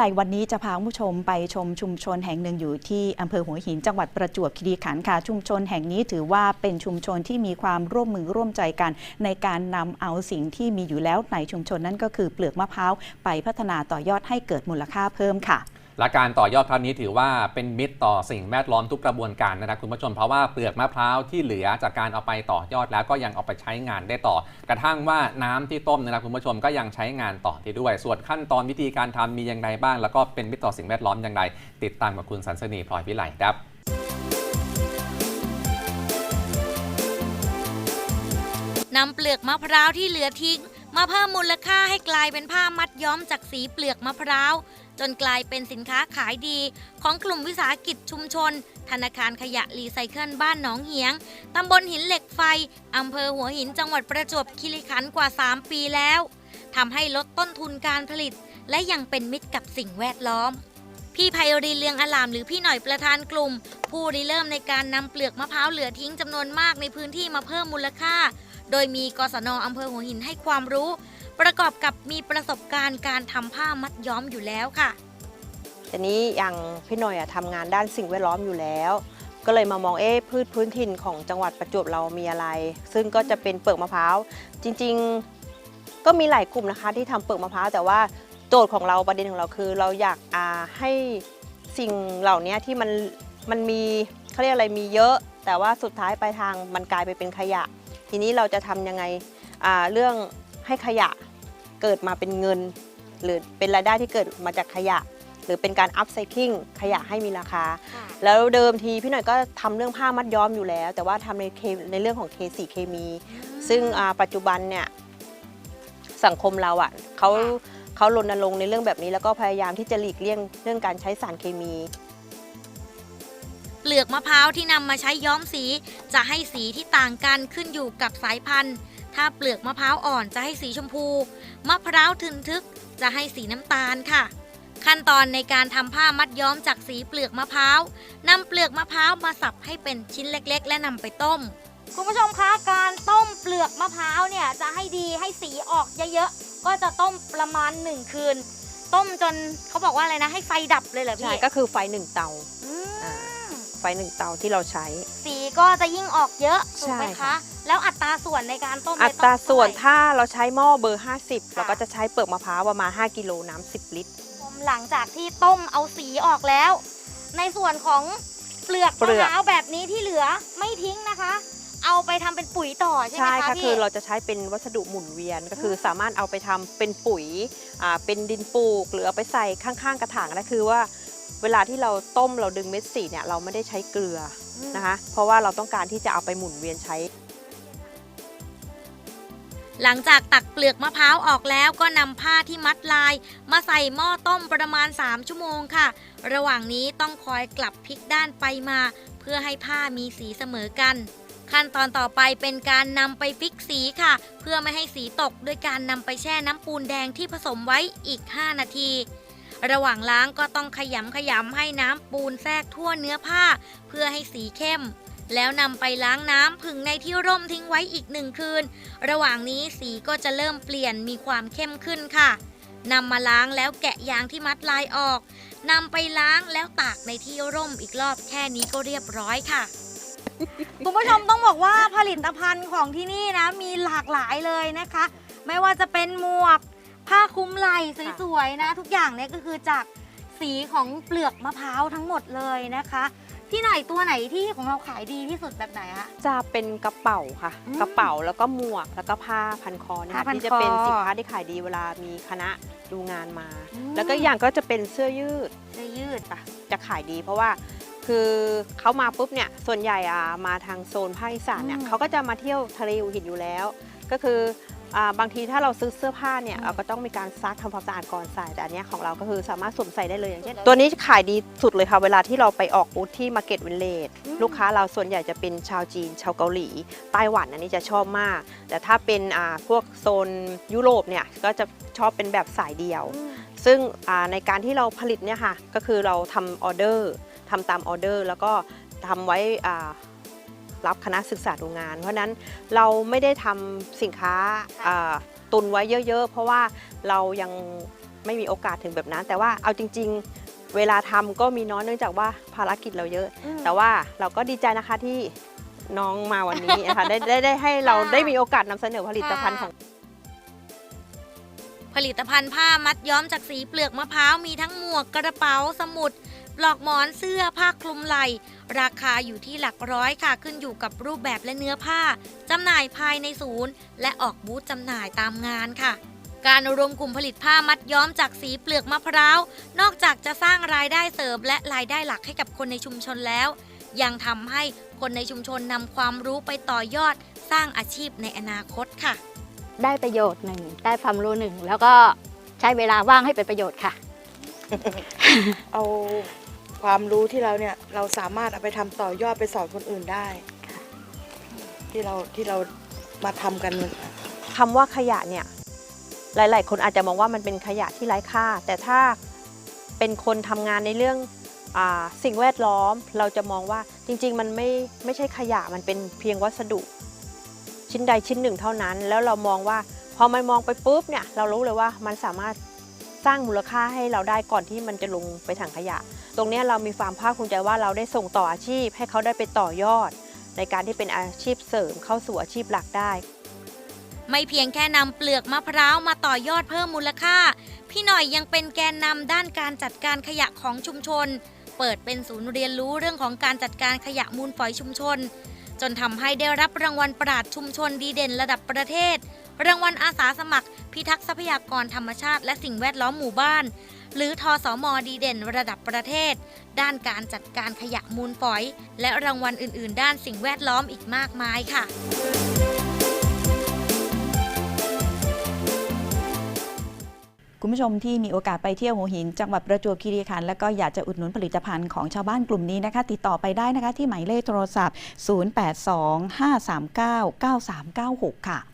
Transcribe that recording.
รายวันนี้จะพาผู้ชมไปชมชุมชนแห่งหนึ่งอยู่ที่อำเภอหัวหินจังหวัดประจวบคีรีขันธ์ค่ะชุมชนแห่งนี้ถือว่าเป็นชุมชนที่มีความร่วมมือร่วมใจกัน ในการนำเอาสิ่งที่มีอยู่แล้วในชุมชนนั่นก็คือเปลือกมะพร้าวไปพัฒนาต่อยอดให้เกิดมูลค่าเพิ่มค่ะ และการต่อยอดครั้งนี้ถือว่าเป็นมิตรต่อสิ่งแวดล้อมทุกกระบวนการนะครับคุณผู้ชมเพราะว่าเปลือกมะพร้าวที่เหลือจากการเอาไปต่อยอดแล้วก็ยังเอาไปใช้งานได้ต่อ กระทั่งว่าน้ำที่ต้มนะครับคุณผู้ชมก็ยังใช้งานต่อได้ด้วย ส่วนขั้นตอนวิธีการทำมีอย่างไรบ้าง แล้วก็เป็นมิตรต่อสิ่งแวดล้อมอย่างไร ติดตามกับคุณสันสนีพลอยวิไลครับนำเปลือกมะพร้าวที่เหลือทิ้งมาเพิ่มมูลค่าให้กลายเป็นผ้ามัดย้อมจากสีเปลือกมะพร้าว จนกลายเป็นสินค้าขายดี ของกลุ่มวิสาหกิจชุมชน ธนาคารขยะรีไซเคิลบ้านหนองเหียง ตำบลหินเหล็กไฟ อำเภอหัวหินจังหวัดประจวบคีรีขันธ์กว่า 3 ปีแล้วทำให้ลดต้นทุนการผลิต และยังเป็นมิตรกับสิ่งแวดล้อม พี่ไพรีเลืองอลามหรือพี่หน่อยประธานกลุ่ม ผู้ริเริ่มในการนำเปลือกมะพร้าวเหลือทิ้งจำนวนมากในพื้นที่มาเพิ่มมูลค่า โดยมีกศนอำเภอหัวหินให้ความรู้ ประกอบกับมีประสบการณ์การทำผ้ามัดย้อมอยู่แล้วค่ะ แต่นี้อย่างพี่หน่อยอะทำงานด้านสิ่งแวดล้อมอยู่แล้ว ก็เลยมามองเอ๊ะพืชพื้นถิ่นของจังหวัดประจวบเรามีอะไร ซึ่งก็จะเป็นเปลือกมะพร้าวจริงๆก็มีหลายกลุ่มนะคะ ที่ทำเปลือกมะพร้าวแต่ว่าโจทย์ของเราประเด็นของเราคือ เราอยากอาให้สิ่งเหล่านี้ที่มันมันมีเขาเรียกอะไรมีเยอะ แต่ว่าสุดท้ายปลายทางมันกลายไปเป็นขยะ ทีนี้เราจะทำยังไงอ่าเรื่องให้ขยะ เกิดมาเป็นเงิน หรือเป็นรายได้ที่เกิดมาจากขยะ หรือเป็นการอัพไซคลิงขยะให้มีราคา แล้วเดิมทีพี่หน่อยก็ทำเรื่องผ้ามัดย้อมอยู่แล้ว แต่ว่าทำในเคในเรื่องของเคสีเคมี ซึ่งอ่าปัจจุบันเนี่ยสังคมเราอะเขาเขารณรงค์ในเรื่องแบบนี้แล้วก็พยายามที่จะหลีกเลี่ยงเรื่องการใช้สารเคมีเปลือกมะพร้าวที่นำมาใช้ย้อมสี จะให้สีที่ต่างกันขึ้นอยู่กับสายพันธุ์ ถ้าเปลือกมะพร้าวอ่อนจะให้สีชมพู มะพร้าวทึนทึกจะให้สีน้ำตาลค่ะ ขั้นตอนในการทำผ้ามัดย้อมจากสีเปลือกมะพร้าวนำเปลือกมะพร้าวมาสับให้เป็นชิ้นเล็กๆ และนำไปต้ม คุณผู้ชมคะการต้มเปลือกมะพร้าวเนี่ยจะให้ดีให้สีออกเยอะๆก็จะต้มประมาณ 1 คืน ต้มจนเขาบอกว่าอะไรนะให้ไฟดับเลยเหรอใช่พี่ก็คือไฟหนึ่งเตา อืมอ่าไฟหนึ่งเตาที่เราใช้ สี ก็จะยิ่งออกเยอะถูกไหมใช่คะค่ะแล้วอัตราส่วนในการต้มอัเนี่ยตราส่วนองเท่ไหถ้าเราใช้หม้อเบอร์ 50ค่ะเราก็จะใช้เปลือกมะพร้าวประมาณ 5 กิโลน้ำ10 ลิตรร่หลังจากที่ต้มเอาสีออกแล้ว ในส่วนของเปลือกเปลืมะอก พร้าวแบบนี้ที่เหลือไม่ทิ้งนะคะ เอาไปทำเป็นปุ๋ยต่อใช่ไหมใช่คะค่ะพี่ คือเราจะใช้เป็นวัสดุหมุนเวียนก็คือสามารถเอาไปทำเป็นปุ๋ยอ่าเป็นดินปลูก หรือเอาไปใส่ข้างๆกระถางนะคือว่า เวลาที่เราต้มเราดึงเม็ดสีเนี่ยเราไม่ได้ใช้เกลืออมนะคะ เพราะว่าเราต้องการที่จะเอาไปหมุนเวียนใช้ หลังจากตักเปลือกมะพร้าวออกแล้วก็นำผ้าที่มัดลาย มาใส่หม้อต้มประมาณ 3 ชั่วโมงค่ะ ระหว่างนี้ต้องคอยกลับพลิกด้านไปมา เพื่อให้ผ้ามีสีเสมอกัน ขั้นตอนต่อไปเป็นการนำไปฟิกสีค่ะ เพื่อไม่ให้สีตกด้วยการนำไปแช่น้ำปูนแดงที่ผสมไว้อีก 5 นาที ระหว่างล้างก็ต้องขยำขยำให้น้ำปูนแทรกทั่วเนื้อผ้า เพื่อให้สีเข้ม แล้วนำไปล้างน้ำผึ่งในที่ร่มทิ้งไว้อีกหนึ่งคืน ระหว่างนี้สีก็จะเริ่มเปลี่ยนมีความเข้มขึ้นค่ะนำมาล้างแล้วแกะยางที่มัดลายออกนำไปล้างแล้วตากในที่ร่มอีกรอบแค่นี้ก็เรียบร้อยค่ะคุณผู้ชมต้องบอกว่าผลิตภัณฑ์ของที่นี่นะมีหลากหลายเลยนะคะ ไม่ว่าจะเป็นหมวก ผ้าคลุมไหล่สวยๆนะ ทุกอย่างเนี่ยก็คือจากสีของเปลือกมะพร้าวทั้งหมดเลยนะคะพี่หน่อยตัวไหนที่ของเราขายดีที่สุดแบบไหนคะ จะเป็นกระเป๋าค่ะ อืมกระเป๋าแล้วก็หมวกแล้วก็ผ้าพันคอเนี่ยผ้าค่ะพันที่จะเป็นคอสินค้าที่ขายดีเวลามีคณะดูงานมา อืม แล้วก็อย่างก็จะเป็นเสื้อยืดเสื้อยืด ค่ะจะขายดี เพราะว่าคือเขามาปุ๊บเนี่ยส่วนใหญ่อะมาทางโซนภาคอีสานเนี่ยอืม เขาก็จะมาเที่ยวทะเลหัวหินอยู่แล้ว ก็คืออ่า บางทีถ้าเราซื้อเสื้อผ้าเนี่ยอืมเราก็ต้องมีการซักทำความสะอาดก่อนใส่แต่อันเนี้ยของเราก็คือสามารถสวมใส่ได้เลยอย่างเช่นตัวนี้ขายดีสุดเลยค่ะเวลาที่เราไปออกบูธที่มาร์เก็ตวินเลจลูกค้าเราส่วนใหญ่จะเป็นชาวจีน ชาวเกาหลีไต้หวันอันนี้จะชอบมาก แต่ถ้าเป็นอ่าพวกโซนยุโรปเนี่ยก็จะชอบเป็นแบบสายเดียวอืมซึ่งอ่าในการที่เราผลิตเนี่ยค่ะก็คือเราทำออเดอร์ทำตามออเดอร์ แล้วก็ทำไว้อ่า รับคณะศึกษาดูงาน เพราะฉะนั้นเราไม่ได้ทำสินค้าค่ะอ่าตุนไว้เยอะ ๆ เพราะว่าเรายังไม่มีโอกาสถึงแบบนั้น แต่ว่าเอาจริง ๆ เวลาทำก็มีน้อยเนื่องจากว่าภารกิจเราเยอะ แต่ว่าเราก็ดีใจนะคะที่น้องมาวันนี้นะคะได้ได้ได้ให้เราได้มีโอกาสนำเสนอผลิตภัณฑ์ของผลิตภัณฑ์ผ้ามัดย้อมจากสีเปลือกมะพร้าวมีทั้งหมวกกระเป๋าสมุด ปลอกหมอนเสื้อผ้าคลุมไหล่ ราคาอยู่ที่หลักร้อยค่ะขึ้นอยู่กับรูปแบบและเนื้อผ้าจำหน่ายภายในศูนย์ และออกบูธจำหน่ายตามงานค่ะ การรวมกลุ่มผลิตผ้ามัดย้อมจากสีเปลือกมะพร้าว นอกจากจะสร้างรายได้เสริมและรายได้หลักให้กับคนในชุมชนแล้ว ยังทำให้คนในชุมชนนำความรู้ไปต่อยอด สร้างอาชีพในอนาคตค่ะ ได้ประโยชน์หนึ่งได้ความรู้หนึ่งแล้วก็ใช้เวลาว่างให้เป็นประโยชน์ค่ะ เอา ความรู้ที่เราเนี่ยเราสามารถเอาไปทำต่อยอดไปสอนคนอื่นได้ ที่เราที่เรามาทำกันคำว่าขยะเนี่ย หลาย ๆ คนอาจจะมองว่ามันเป็นขยะที่ไร้ค่า แต่ถ้าเป็นคนทำงานในเรื่องอาสิ่งแวดล้อม เราจะมองว่าจริง ๆ มันไม่ไม่ใช่ขยะมันเป็นเพียงวัสดุ ชิ้นใดชิ้นหนึ่งเท่านั้น แล้วเรามองว่าพอมันมองไปปุ๊บเนี่ยเรารู้เลยว่ามันสามารถ สร้างมูลค่าให้เราได้ก่อนที่มันจะลงไปถังขยะ ตรงนี้เรามีความภาคภูมิใจว่าเราได้ส่งต่ออาชีพให้เขาได้ไปต่อยอด ในการที่เป็นอาชีพเสริมเข้าสู่อาชีพหลักได้ ไม่เพียงแค่นำเปลือกมะพร้าวมาต่อยอดเพิ่มมูลค่า พี่หน่อยยังเป็นแกนนำด้านการจัดการขยะของชุมชน เปิดเป็นศูนย์เรียนรู้เรื่องของการจัดการขยะมูลฝอยชุมชน จนทำให้ได้รับรางวัลปราดชุมชนดีเด่นระดับประเทศ รางวัลอาสาสมัคร พิทักษ์ทรัพยากรธรรมชาติ และสิ่งแวดล้อมหมู่บ้าน หรือทอสอมอดีเด่นระดับประเทศ ด้านการจัดการขยะมูลฝอย และรางวัลอื่น ๆ ด้านสิ่งแวดล้อมอีกมากมายค่ะคุณผู้ชมที่มีโอกาสไปเที่ยวหัวหิน จังหวัดประจวบคีรีขันธ์แล้วก็อยากจะอุดหนุนผลิตภัณฑ์ของชาวบ้านกลุ่มนี้นะคะ ติดต่อไปได้นะคะที่หมายเลขโทรศัพท์ 0825399396 ค่ะ